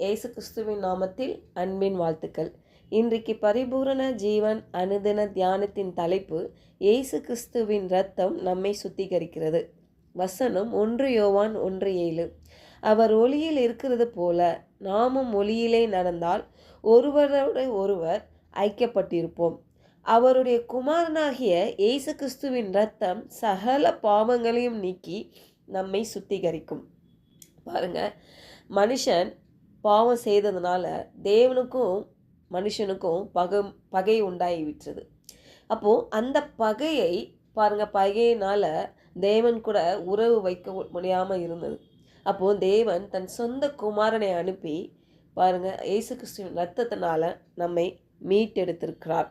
இயேசு கிறிஸ்துவின் நாமத்தில் அன்பின் வாழ்த்துக்கள். இன்றைக்கு பரிபூரண ஜீவன் அனுதின தியானத்தின் தலைப்பு இயேசு கிறிஸ்துவின் ரத்தம் நம்மை சுத்திகரிக்கிறது. வசனம் ஒன்று யோவான் ஒன்று ஏழு. அவர் ஒளியில் இருக்கிறது போல நாமும் ஒளியிலே நடந்தால் ஒருவரோட ஒருவர் ஐக்கியப்பட்டிருப்போம். அவருடைய குமாரனாகிய இயேசு கிறிஸ்துவின் ரத்தம் சகல பாவங்களையும் நீக்கி நம்மை சுத்திகரிக்கும். பாருங்க மனுஷன் பாவம் செய்ததுனால தேவனுக்கும் மனுஷனுக்கும் பகை பகை உண்டாகி விட்டுறது அப்போது அந்த பகையை பாருங்கள் பகையினால் தேவன் கூட உறவு வைக்க முடியாமல் இருந்தது. அப்போது தேவன் தன் சொந்த குமாரனை அனுப்பி பாருங்க இயேசு கிறிஸ்துவின் ரத்தத்தினால் நம்மை மீட்டெடுத்திருக்கிறார்.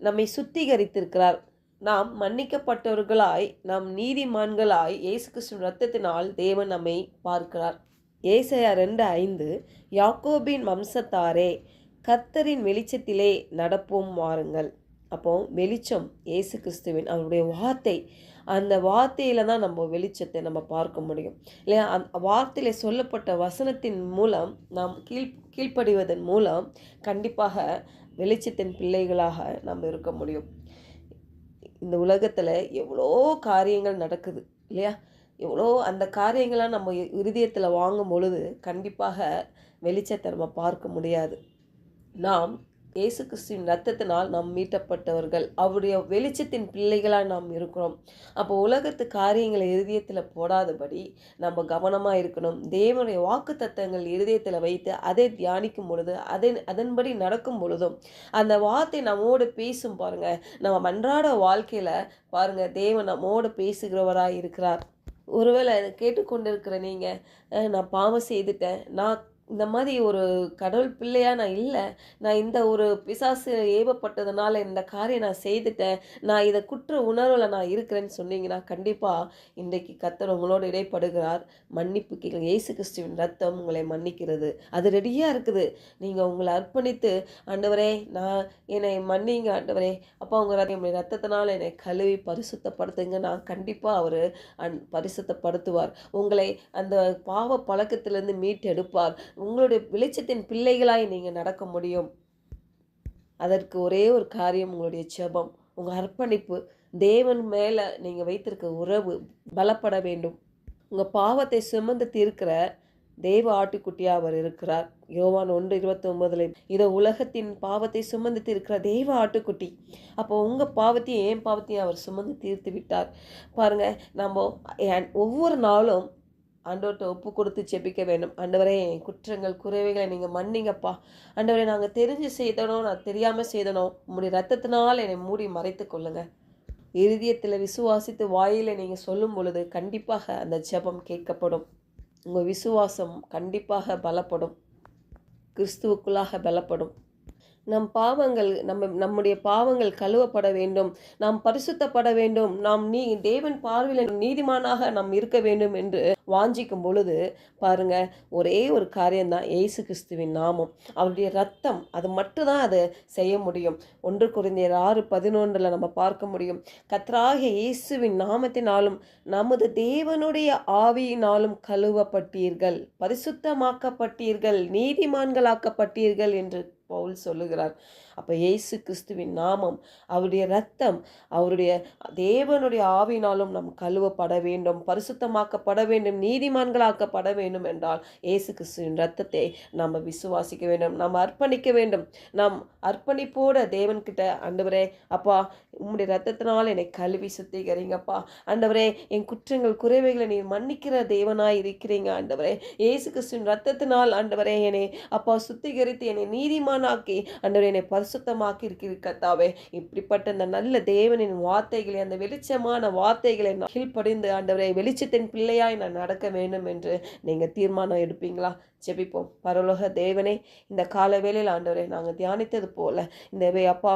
நம்மை சுத்திகரித்திருக்கிறார். நாம் மன்னிக்கப்பட்டவர்களாய் நாம் நீதிமான்களாய் இயேசு கிறிஸ்துவின் ரத்தத்தினால் தேவன் நம்மை பார்க்கிறார். ஏசையா ரெண்டு ஐந்து யாக்கோபின் வம்சத்தாரே கத்தரின் வெளிச்சத்திலே நடப்போம் வாருங்கள். அப்போ வெளிச்சம் இயேசு கிறிஸ்துவின் அவருடைய வார்த்தை. அந்த வார்த்தையில் தான் நம்ம வெளிச்சத்தை நம்ம பார்க்க முடியும். இல்லையா? அந்த வார்த்தையில் சொல்லப்பட்ட வசனத்தின் மூலம் நாம் கீழ் கீழ்ப்படிவதன் மூலம் கண்டிப்பாக வெளிச்சத்தின் பிள்ளைகளாக நம்ம இருக்க முடியும். இந்த உலகத்தில் எவ்வளோ காரியங்கள் நடக்குது இல்லையா? எவ்வளோ அந்த காரியங்களாம் நம்ம இருதயத்தில் வாங்கும் பொழுது கண்டிப்பாக வெளிச்சத்தை நம்ம பார்க்க முடியாது. நாம் இயேசு கிறிஸ்துவின் ரத்தத்தினால் நாம் மீட்டப்பட்டவர்கள். அவருடைய வெளிச்சத்தின் பிள்ளைகளாக நாம் இருக்கிறோம். அப்போ உலகத்து காரியங்களை இருதயத்தில் போடாதபடி நம்ம கவனமாக இருக்கணும். தேவனுடைய வாக்கு தத்தங்கள் இருதயத்தில் வைத்து அதை தியானிக்கும் பொழுது அதை அதன்படி நடக்கும் பொழுதும் அந்த வார்த்தை நம்மோடு பேசும் பாருங்கள் நம்ம அன்றாட வாழ்க்கையில் பாருங்கள் தேவன் நம்மோடு பேசுகிறவராக இருக்கிறார். ஒருவேளை கேட்டுக்கொண்டிருக்கிற நீங்கள் நான் பாவம் செய்துட்டேன். நான் இந்த மாதிரி ஒரு கடவுள் பிள்ளையாக நான் இல்லை. நான் இந்த ஒரு பிசாசு ஏவப்பட்டதுனால இந்த காரியம் நான் செய்துட்டேன். நான் இதை குற்ற உணர்வில் நான் இருக்கிறேன்னு சொன்னீங்கன்னா கண்டிப்பாக இன்றைக்கு கத்தர் உங்களோடு இடைப்படுகிறார். மன்னிப்பு கேட்க இயேசு கிறிஸ்துவின் ரத்தம் உங்களை மன்னிக்கிறது. அது ரெடியாக இருக்குது. நீங்கள் உங்களை அர்ப்பணித்து ஆண்டவரே நான் என்னை மன்னிங்க ஆண்டவரே. அப்பா உங்கள் என்னுடைய ரத்தத்தினால் என்னை கழுவி பரிசுத்தப்படுத்துங்க. நான் கண்டிப்பாக அவர் அன் பரிசுத்தப்படுத்துவார். உங்களை அந்த பாவ பழக்கத்திலேருந்து மீட்டெடுப்பார். உங்களுடைய வெளிச்சத்தின் பிள்ளைகளாய் நீங்கள் நடக்க முடியும். அதற்கு ஒரே ஒரு காரியம் உங்களுடைய ஜெபம். உங்கள் அர்ப்பணிப்பு. தேவன் மேலே நீங்கள் வைத்திருக்க உறவு பலப்பட வேண்டும். உங்கள் பாவத்தை சுமந்து தீர்க்கிற தெய்வ ஆட்டுக்குட்டியாக அவர் இருக்கிறார். யோவான் ஒன்று இருபத்தி ஒன்பதுல இதோ உலகத்தின் பாவத்தை சுமந்து தீர்க்கிற தெய்வ ஆட்டுக்குட்டி. அப்போ உங்கள் பாவத்தையும் ஏன் பாவத்தையும் அவர் சுமந்து தீர்த்து விட்டார். பாருங்க நம்ம ஒவ்வொரு நாளும் ஆண்டவர்கிட்ட ஒப்பு கொடுத்து செபிக்க வேண்டும். ஆண்டவரே குற்றங்கள் குறைவைகளை நீங்கள் மன்னிங்கப்பா. ஆண்டவரே நாங்கள் தெரிஞ்சு செய்தனோ நான் தெரியாமல் செய்தனோ உங்களுடைய ரத்தத்தினால் என்னை மூடி மறைத்து கொள்ளுங்க. இறுதியத்தில் விசுவாசித்து வாயில் நீங்கள் சொல்லும் பொழுது கண்டிப்பாக அந்த ஜெபம் கேட்கப்படும். உங்கள் விசுவாசம் கண்டிப்பாக பலப்படும். கிறிஸ்துவுக்குள்ளாக பலப்படும். நம் பாவங்கள் நம்ம நம்முடைய பாவங்கள் கழுவப்பட வேண்டும். நாம் பரிசுத்தப்பட வேண்டும். நாம் நீ தேவன் பார்வையில் நீதிமானாக நாம் இருக்க வேண்டும் என்று வாஞ்சிக்கும் பொழுது பாருங்க ஒரே ஒரு காரியம்தான் ஏசு கிறிஸ்துவின் நாமம். அவருடைய ரத்தம் அது மட்டும்தான் அதை செய்ய முடியும். ஒன்று குறைந்த ஆறு பதினொன்றில் நம்ம பார்க்க முடியும். கத்ராகிய இயேசுவின் நாமத்தினாலும் நமது தேவனுடைய ஆவியினாலும் கழுவப்பட்டீர்கள். பரிசுத்தமாக்கப்பட்டீர்கள். நீதிமான்களாக்கப்பட்டீர்கள் என்று பவுல் சொல்லுகிறார். அப்போ இயேசு கிறிஸ்துவின் நாமம் அவருடைய ரத்தம் அவருடைய தேவனுடைய ஆவினாலும் நம் கழுவப்பட வேண்டும் பரிசுத்தமாக்கப்பட வேண்டும் நீதிமான்களாக்கப்பட வேண்டும் என்றால் இயேசு கிறிஸ்துவின் ரத்தத்தை நாம் விசுவாசிக்க வேண்டும் நாம் அர்ப்பணிக்க வேண்டும். நாம் அர்ப்பணிப்போட தேவன்கிட்ட ஆண்டவரே அப்பா உம்முடைய ரத்தத்தினால் என்னை கழுவி சுத்திகரிங்கப்பா ஆண்டவரே என் குற்றங்கள் குறைவைகளை நீ மன்னிக்கிற தேவனாய் இருக்கிறீங்க ஆண்டவரே. இயேசு கிறிஸ்துவின் ரத்தத்தினால் ஆண்டவரே என்னை அப்பா சுத்திகரித்து என்னை நீதிமானாக்கி ஆண்டவரே என்னை பரிசுத்தமாக்கி இருக்கிற கத்தாவே இப்படிப்பட்ட அந்த நல்ல தேவனின் வார்த்தைகளை அந்த வெளிச்சமான வார்த்தைகளை நான் கீழ்ப்படிந்து ஆண்டவரை வெளிச்சத்தின் பிள்ளையாய் நான் நடக்க வேண்டும் என்று நீங்கள் தீர்மானம் எடுப்பீங்களா? ஜெபிப்போம். பரலோக தேவனே இந்த கால வேளையில் ஆண்டவரை நாங்கள் தியானித்தது போல இந்த அப்பா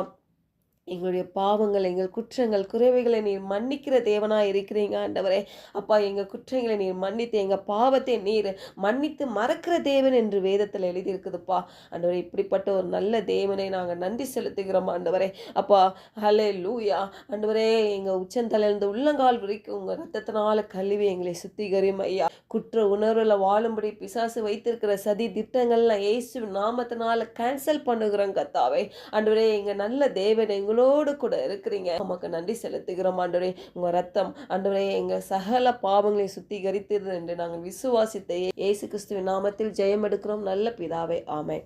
எங்களுடைய பாவங்கள் எங்கள் குற்றங்கள் குறைவைகளை நீர் மன்னிக்கிற தேவனாக இருக்கிறீங்க ஆண்டவரே. அப்பா எங்கள் குற்றங்களை நீர் மன்னித்து எங்கள் பாவத்தை நீர் மன்னித்து மறக்கிற தேவன் என்று வேதத்தில் எழுதியிருக்குதுப்பா. ஆண்டவரே இப்படிப்பட்ட ஒரு நல்ல தேவனை நாங்கள் நன்றி செலுத்துகிறோம் ஆண்டவரே. அப்பா ஹலே லூயா ஆண்டவரே எங்கள் உச்சந்தலையிலிருந்து உள்ளங்கால் வரைக்கும் உங்கள் ரத்தத்தினால கழுவி எங்களை சுத்திகரியும் ஐயா. குற்ற உணர்வில் வாழும்படி பிசாசு வைத்திருக்கிற சதி திட்டங்கள்லாம் ஏசு நாமத்தினால கேன்சல் பண்ணுகிறோம் கத்தாவே. ஆண்டவரே எங்கள் நல்ல தேவன் எங்களோடு கூட இருக்கிறீங்க. உமக்கு நன்றி செலுத்துகிறோம் ஆண்டவரே. உங்கள் ரத்தம் ஆண்டவரே எங்கள் சகல பாவங்களை சுத்திகரித்தது என்று நாங்கள் விசுவாசித்த இயேசு கிறிஸ்துவின் நாமத்தில் ஜெயம் எடுக்கிறோம் நல்ல பிதாவை ஆமை